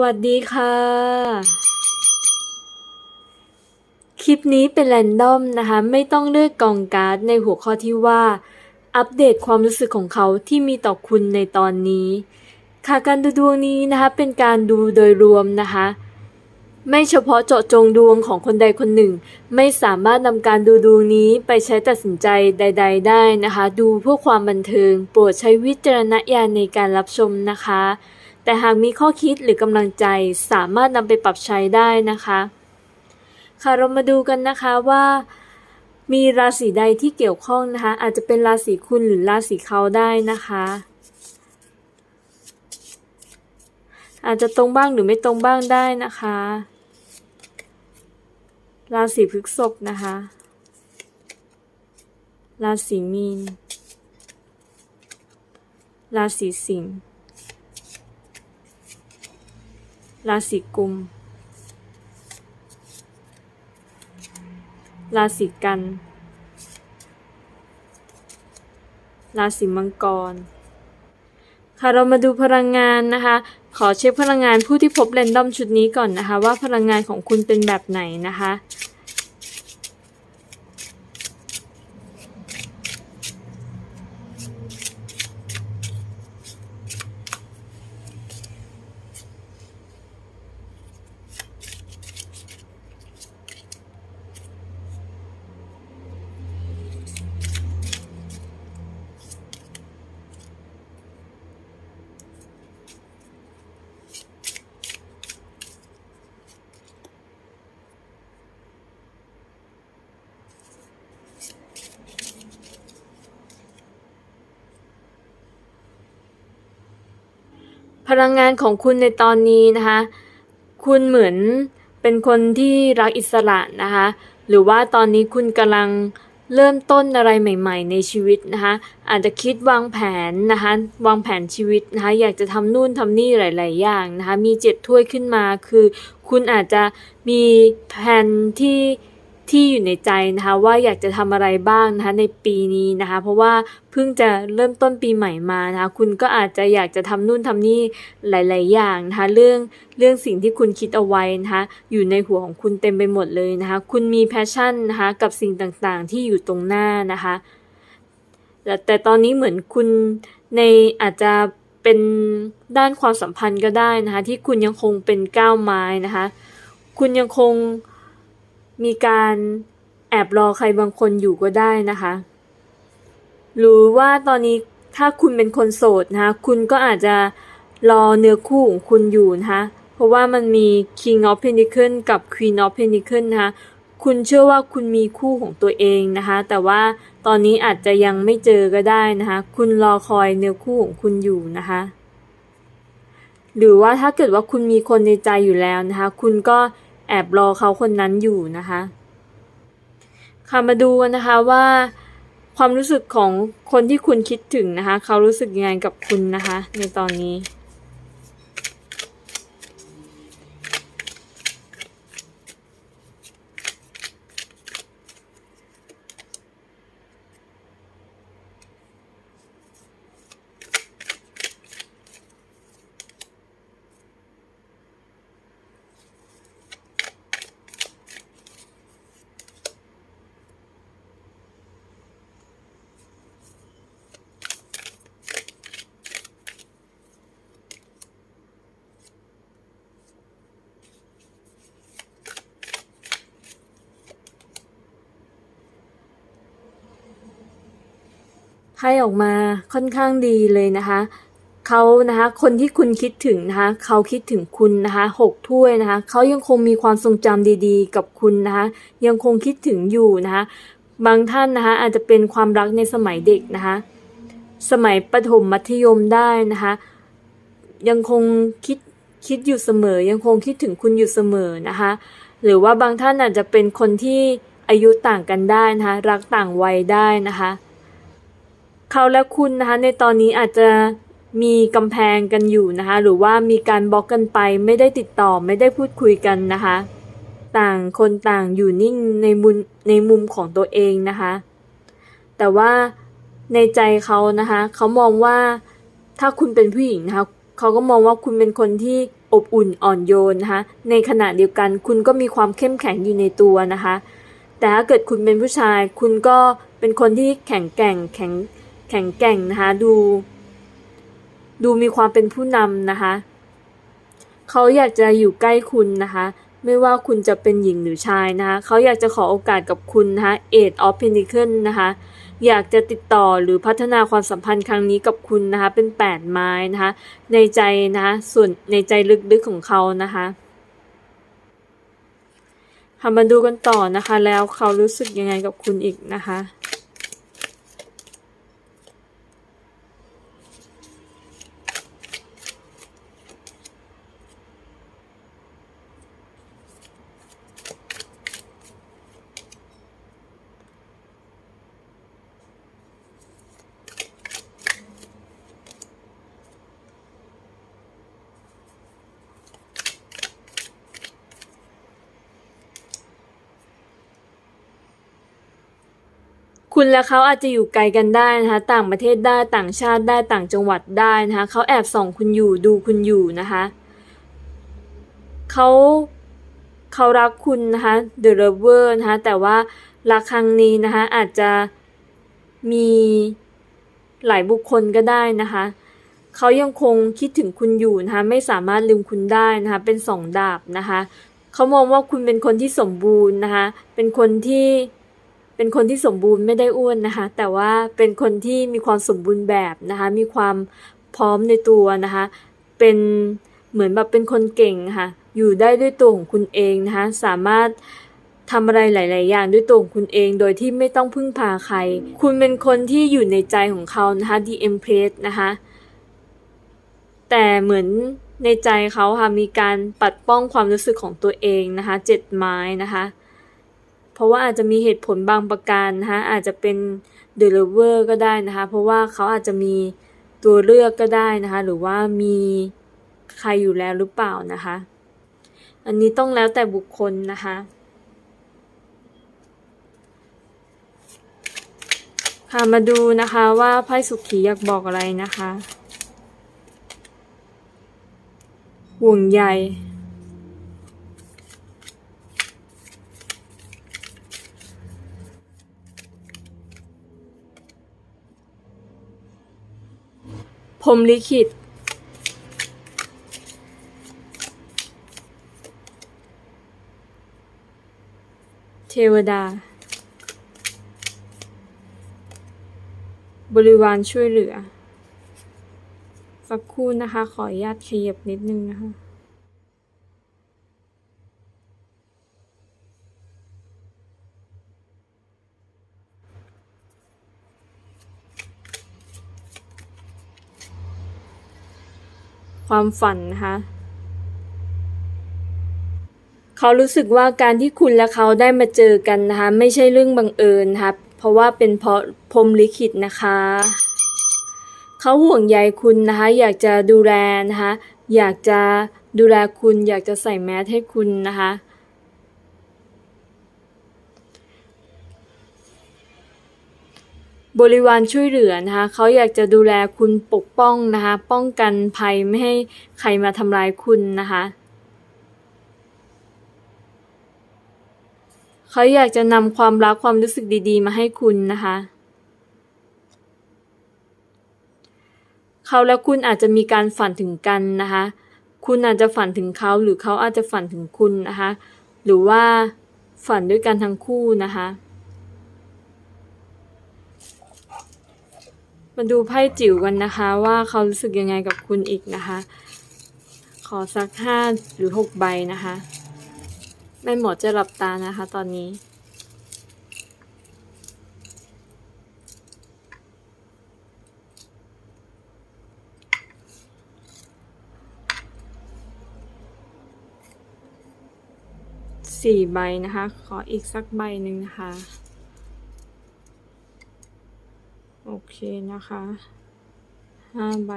วัสดีค่ะ คลิปนี้เป็นแรนดอมนะคะ ไม่ต้องเลือกกองการ์ดในหัวข้อที่ว่า อัปเดตความรู้สึกของเขาที่มีต่อคุณในตอนนี้ ค่ะการดูดวงนี้นะคะเป็นการดูโดยรวมนะคะไม่เฉพาะเจาะจงดวงของคนใดคนหนึ่ง ไม่สามารถนำการดูดวงนี้ไปใช้ตัดสินใจใด ๆ ได้นะคะ ดูเพื่อความบันเทิง โปรดใช้วิจารณญาณในการรับชมนะคะ แต่หากมีข้อคิดหรือกำลังใจสามารถนำไปปรับใช้ได้นะคะ ค่ะเรามาดูกันนะคะว่า มีราศีใดที่เกี่ยวข้องนะคะ อาจจะเป็นราศีคุณหรือราศีเขาได้นะคะ อาจจะตรงบ้างหรือไม่ตรงบ้างได้นะคะ ราศีพฤษภนะคะ ราศีมีน ราศีสิงห์ ราศีกุม ราศีกัน ราศีมังกร ค่ะเรามาดูพลังงานนะคะ ขอเช็คพลังงานผู้ที่พบเรนดอมชุดนี้ก่อนนะคะ ว่าพลังงานของคุณเป็นแบบไหนนะคะ พลังงานของคุณในตอนนี้นะคะ คุณเหมือนเป็นคนที่รักอิสระนะคะ หรือว่าตอนนี้คุณกำลังเริ่มต้นอะไรใหม่ ๆ ในชีวิตนะคะ อาจจะคิดวางแผนนะคะ วางแผนชีวิตนะคะ อยากจะทำนู่นทำนี่หลาย ๆ อย่างนะคะ มีเจ็ดถ้วยขึ้นมาคือ คุณอาจจะมีแผนที่ ที่อยู่ในใจนะคะว่าอยากจะทำอะไรบ้างนะคะในปีนี้นะคะ เพราะว่าเพิ่งจะเริ่มต้นปีใหม่มานะคะคุณก็อาจจะอยากจะทำนู่นทำนี่หลาย ๆ อย่างนะคะเรื่องเรื่องสิ่งที่คุณคิดเอาไว้นะคะอยู่ในหัวของคุณเต็มไปหมดเลยนะคะคุณมีแพชชั่นนะคะกับสิ่งต่างๆ ที่อยู่ตรงหน้านะคะแต่แต่ตอนนี้เหมือนคุณในอาจจะเป็นด้านความสัมพันธ์ก็ได้นะคะที่คุณยังคงเป็นก้าวไม้นะคะ คุณยังคง มีการแอบรอใครบางคนอยู่ก็ได้นะคะ หรือว่าตอนนี้ถ้าคุณเป็นคนโสดนะคะ คุณก็อาจจะรอเนื้อคู่ของคุณอยู่นะคะ เพราะว่ามันมี King of Pentacle กับ Queen of Pentacle นะคะ คุณเชื่อว่าคุณมีคู่ของตัวเองนะคะ แต่ว่าตอนนี้อาจจะยังไม่เจอก็ได้นะคะ คุณรอคอยเนื้อคู่ของคุณอยู่นะคะ หรือว่าถ้าเกิดว่าคุณมีคนในใจอยู่แล้วนะคะ คุณก็ แอบรอเขาคนนั้นอยู่นะคะค่ะมาดูนะคะว่าความรู้สึกของคนที่คุณคิดถึงนะคะ เขารู้สึกยังไงกับคุณนะคะ ในตอนนี้ ไพ่ออกมาค่อนข้างดีเลยนะคะเขานะคะคนที่คุณคิดถึงนะคะเขาคิดถึงคุณนะคะหกถ้วยนะคะเขายังคงมีความทรงจำดีๆ กับคุณนะคะยังคงคิดถึงอยู่นะคะบางท่านนะคะอาจจะเป็นความรักในสมัยเด็กนะคะสมัยประถมมัธยมได้นะคะยังคงคิดคิดอยู่เสมอ ยังคงคิดถึงคุณอยู่เสมอนะคะหรือว่าบางท่านอาจจะเป็นคนที่อายุต่างกันได้นะคะรักต่างวัยได้นะคะ เขาและคุณนะคะในตอนนี้อาจจะมีกำแพงกันอยู่นะคะหรือว่ามีการบล็อกกันไปไม่ได้ติดต่อไม่ได้พูดคุยกันนะคะ ต่างคนต่างอยู่นิ่งในมุมในมุมของตัวเองนะคะ แต่ว่าในใจเขานะคะเขามองว่าถ้าคุณเป็นผู้หญิงนะคะเขาก็มองว่าคุณเป็นคนที่อบอุ่นอ่อนโยนนะคะในขณะเดียวกันคุณก็มีความเข้มแข็งอยู่ในตัวนะคะ แต่ถ้าเกิดคุณเป็นผู้ชาย คุณก็เป็นคนที่แข็งแกร่งแข็งแข็งแกร่งนะคะดู ดูมีความเป็นผู้นำนะคะ เขาอยากจะอยู่ใกล้คุณนะคะ ไม่ว่าคุณจะเป็นหญิงหรือชายนะคะ เขาอยากจะขอโอกาสกับคุณนะคะ Eight of Pentacles นะคะ อยากจะติดต่อหรือพัฒนาความสัมพันธ์ครั้งนี้กับคุณนะคะ เป็นแปดไม้นะคะ ในใจนะคะ ส่วนในใจลึกๆของเขานะคะค่ะมาดูกันต่อนะคะ แล้วเขารู้สึกยังไงกับคุณอีกนะคะ คุณและเขาอาจจะอยู่ไกลกันได้นะคะ ต่างประเทศได้ต่างชาติได้ต่างจังหวัดได้นะคะเขาแอบส่องคุณอยู่ดูคุณอยู่นะคะเขาเขารักคุณนะคะ The Lover นะคะแต่ว่ารักครั้งนี้นะคะอาจจะมีหลายบุคคลก็ได้นะคะเขายังคงคิดถึงคุณอยู่นะคะไม่สามารถลืมคุณได้นะคะเป็นสองดาบนะคะเขามองว่าคุณเป็นคนที่สมบูรณ์นะคะเป็นคนที่ เป็นคนที่สมบูรณ์ไม่ได้อ้วนนะคะ แต่ว่าเป็นคนที่มีความสมบูรณ์แบบนะคะ มีความพร้อมในตัวนะคะ เป็นเหมือนแบบเป็นคนเก่งค่ะ อยู่ได้ด้วยตัวของคุณเองนะคะ สามารถทำอะไรหลาย ๆ อย่างด้วยตัวของคุณเอง โดยที่ไม่ต้องพึ่งพาใคร คุณเป็นคนที่อยู่ในใจของเขานะคะ The Empress นะคะ แต่เหมือนในใจเขาค่ะ มีการปัดป้องความรู้สึกของตัวเองนะคะ เจ็ดไม้นะคะ เพราะว่าอาจจะมีเหตุผลบางประการนะคะอาจจะเป็น The Lover ก็ได้นะคะเพราะว่าเขาอาจจะมีตัวเลือกก็ได้นะคะหรือว่ามีใครอยู่แล้วหรือเปล่านะคะ อันนี้ต้องแล้วแต่บุคคลนะคะค่ะมาดูนะคะว่าไพ่สุขีอยากบอกอะไรนะคะห่วงใย มลิขิต เทวดา บริวารช่วยเหลือ สักครู่นะคะ ขออนุญาตขยับนิดนึงนะคะ ความฝันนะคะ เขารู้สึกว่าการที่คุณและเขาได้มาเจอกันนะคะ ไม่ใช่เรื่องบังเอิญนะคะเพราะว่าเป็นเพราะพรมลิขิตนะคะ เขาห่วงใยคุณนะคะ อยากจะดูแลนะคะ อยากจะดูแลคุณ อยากจะใส่แมสให้คุณนะคะ บริวารช่วยเหลือนะคะเขาอยากจะดูแลคุณปกป้องนะคะป้องกันภัยไม่ให้ใครมาทำร้ายคุณนะคะเขาอยากจะนำความรักความรู้สึกดี ๆ มาให้คุณนะคะเขาและคุณอาจจะมีการฝันถึงกันนะคะคุณอาจจะฝันถึงเขาหรือเขาอาจจะฝันถึงคุณนะคะหรือว่าฝันด้วยกันทั้งคู่นะคะ มาดูไพ่จิ๋วกันนะคะ ว่าเขารู้สึกยังไงกับคุณอีกนะคะ ขอสักห้าหรือหกใบนะคะแม่หมอจะหลับตานะคะตอนนี้ สี่ใบนะคะ ขออีกสักใบหนึ่งนะคะ โอเค นะคะห้าใบ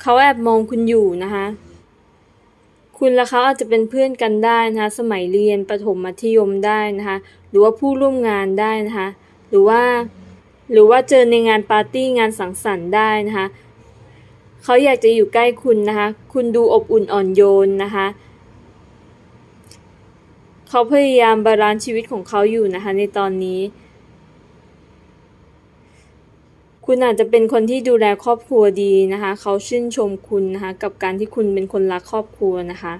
เขาแอบมองคุณอยู่นะคะ คุณและเขาอาจจะเป็นเพื่อนกันได้นะคะ สมัยเรียนประถมมัธยมได้นะคะ หรือว่าผู้ร่วมงานได้นะคะ หรือว่า หรือว่าเจอในงานปาร์ตี้งานสังสรรค์ได้นะคะ เขาอยากจะอยู่ใกล้คุณนะคะ คุณดูอบอุ่นอ่อนโยนนะคะ เขาพยายามบาลานซ์ชีวิตของเขาอยู่นะคะ ในตอนนี้ คุณอาจจะเป็นคนที่ดูแลครอบครัวดีนะคะ เขาชื่นชมคุณนะคะ กับการที่คุณเป็นคนรักครอบครัวนะคะ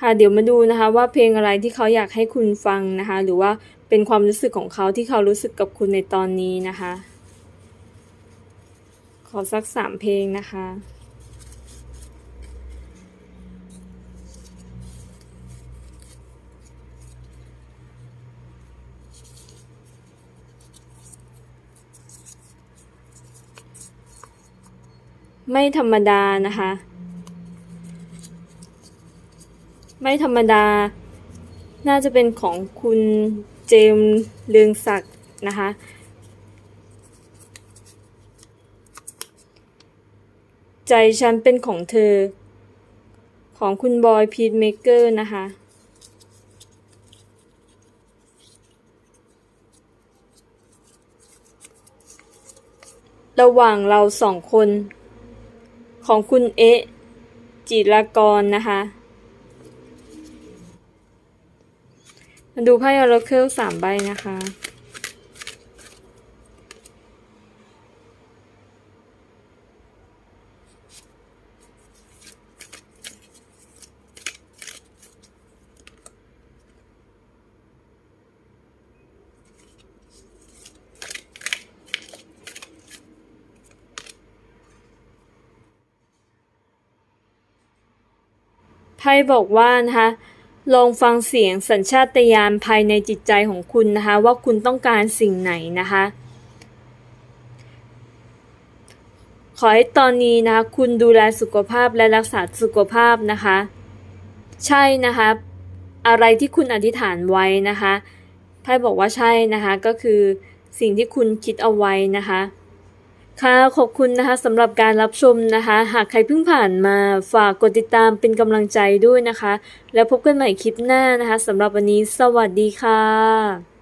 ค่ะเดี๋ยวมาดูนะคะว่าเพลงอะไรที่เขาอยากให้คุณฟังนะคะ หรือว่าเป็นความรู้สึกของเขาที่เขารู้สึกกับคุณในตอนนี้นะคะ ขอสักสามเพลงนะคะ ไม่ธรรมดานะคะ ไม่ธรรมดา น่าจะเป็นของคุณเจมส์เรืองศักดิ์นะคะ ใจฉันเป็นของเธอ ของคุณบอยพีทเมเกอร์นะคะระหว่างเราสองคน ของคุณเอะจิรกรนะคะ มาดูไพ่ออร์เคิลสามใบนะคะ ไพ่บอกว่านะคะลองฟังเสียงสัญชาตญาณภายในจิตใจของคุณนะคะ ว่าคุณต้องการสิ่งไหนนะคะ ขอให้ตอนนี้นะคะ คุณดูแลสุขภาพและรักษาสุขภาพนะคะ ใช่นะคะ อะไรที่คุณอธิษฐานไว้นะคะไพ่บอกว่าใช่นะคะ ก็คือสิ่งที่คุณคิดเอาไว้นะคะ ค่ะขอบคุณนะคะสำหรับการรับชมนะคะ หากใครเพิ่งผ่านมาฝากกดติดตามเป็นกำลังใจด้วยนะคะ แล้วพบกันใหม่คลิปหน้านะคะสำหรับวันนี้สวัสดีค่ะ